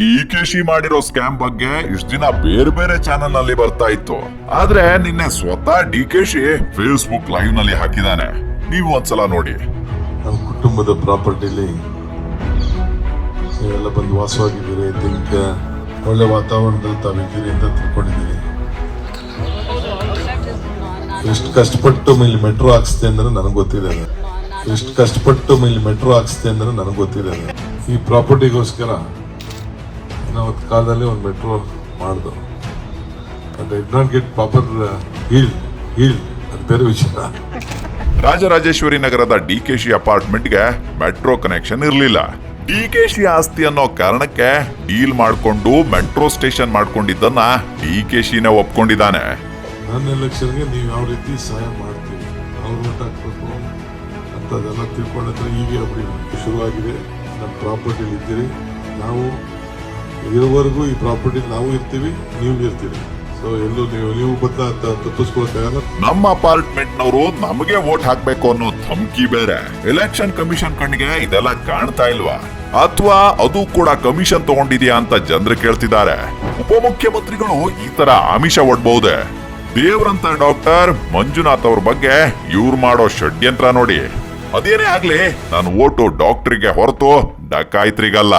D K Shi ಮಾಡಿರೋ scam ಬಗ್ಗೆ ಇಷ್ಟ ದಿನ ಬೇರೆ ಬೇರೆ ಚಾನೆಲ್ನಲ್ಲಿ ಬರ್ತಾ ಇತ್ತು. ಆದ್ರೆ ನಿನ್ನೆ ಸ್ವತಃ ಡಿ ಕೆ ಶಿ ಫೇಸ್ಬುಕ್ ಲೈವ್ನಲ್ಲಿ ಹಾಕಿದಾನೆ ನೀವು ಒಂದ್ಸಲ ನೋಡಿ. ನಮ್ಮ ಕುಟುಂಬದ ಪ್ರಾಪರ್ಟಿಲಿ ನೀವೆಲ್ಲ ಬಂದು ವಾಸವಾಗಿದ್ದೀರಿ ತಿಂಕ ಒಳ್ಳೆ ವಾತಾವರಣದಲ್ಲಿ ತಾವಿದ್ದೀರಿ ಅಂತ ತಿಳ್ಕೊಂಡಿದ್ದೀನಿ ಎಷ್ಟು ಕಷ್ಟಪಟ್ಟು ಇಲ್ಲಿ ಮೆಟ್ರೋ ಹಾಕ್ಸ್ತೆ ಅಂದ್ರೆ ನನಗೆ ಗೊತ್ತಿದೆ ಎಷ್ಟು ಕಷ್ಟಪಟ್ಟು ಇಲ್ಲಿ ಮೆಟ್ರೋ ಹಾಕ್ಸ್ತೆ ಅಂದ್ರೆ ನನಗೆ ಗೊತ್ತಿದೆ ಈ ಪ್ರಾಪರ್ಟಿಗೋಸ್ಕರ ನಾವು ಕಾಲದಲ್ಲಿ ಒಂದು ಮೆಟ್ರೋ ಮಾಡಿದ್ರು but it not get proper heal heal ಅದು ಬೇರೆ ವಿಷಯ. ರಾಜರಾಜೇಶ್ವರಿ ನಗರದ ಡಿ ಕೆ ಶಿ ಅಪಾರ್ಟ್ಮೆಂಟ್ಗೆ ಮೆಟ್ರೋ ಕನೆಕ್ಷನ್ ಇರಲಿಲ್ಲ. ಡಿ ಕೆ ಶಿ ಆಸ್ತಿ ಅನ್ನೋ ಕಾರಣಕ್ಕೆ ಡೀಲ್ ಮಾಡಿಕೊಂಡು ಮೆಟ್ರೋ ಸ್ಟೇಷನ್ ಮಾಡ್ಕೊಂಡಿದ್ದನ್ನ ಡಿ ಕೆ ಶಿನೇ ಒಪ್ಕೊಂಡಿದ್ದಾನೆ. ನನ್ನ ಎಲೆಕ್ಷನ್ಗೆ ನೀವು ಯಾವ ರೀತಿ ಸಹಾಯ ಮಾಡ್ತೀವಿ ಅವ್ರು ಓಟ್ ಹಾಕ್ಬೇಕು ಅಂಥದ್ದೆಲ್ಲ ತಿಳ್ಕೊಂಡ್ರೆ ಒಬ್ಬರಿ ಶುರುವಾಗಿದೆ. ನಮ್ಮ ಪ್ರಾಪರ್ಟಿಲಿ ಇದ್ದೀರಿ. ನಾವು ಇರೋವರೆಗೂ ಈ ಪ್ರಾಪರ್ಟಿ ನಾವು ಇರ್ತೀವಿ, ನೀವು ಇರ್ತೀವಿ ಸೊ ಎಲ್ಲೂ ನೀವು ನೀವು ಅಂತ ನಮ್ಮ ಅಪಾರ್ಟ್ಮೆಂಟ್ ನವರು ನಮಗೆ ವೋಟ್ ಹಾಕ್ಬೇಕು ಅನ್ನೋ ಧಮ್ಕಿ ಬೇರೆ. ಎಲೆಕ್ಷನ್ ಕಮಿಷನ್ ಕಣ್ಣಿಗೆ ಇದೆಲ್ಲ ಕಾಣ್ತಾ ಇಲ್ವಾ? ಅಥವಾ ಅದು ಕೂಡ ಕಮಿಷನ್ ತಗೊಂಡಿದ್ಯಾ ಅಂತ ಜನರು ಕೇಳ್ತಿದ್ದಾರೆ. ಉಪಮುಖ್ಯಮಂತ್ರಿಗಳು ಈ ತರ ಆಮಿಷ ಒಡ್ಬಹುದೇ ದೇವ್ರಂತ ಡಾಕ್ಟರ್ ಮಂಜುನಾಥ್ ಅವ್ರ ಬಗ್ಗೆ ಇವ್ರು ಮಾಡೋ ಷಡ್ಯಂತ್ರ ನೋಡಿ. ಅದೇನೇ ಆಗ್ಲಿ, ನಾನು ಓಟು ಡಾಕ್ಟ್ರಿಗೆ ಹೊರತು ಡಕಾಯ್ತ್ರಿಗಲ್ಲ.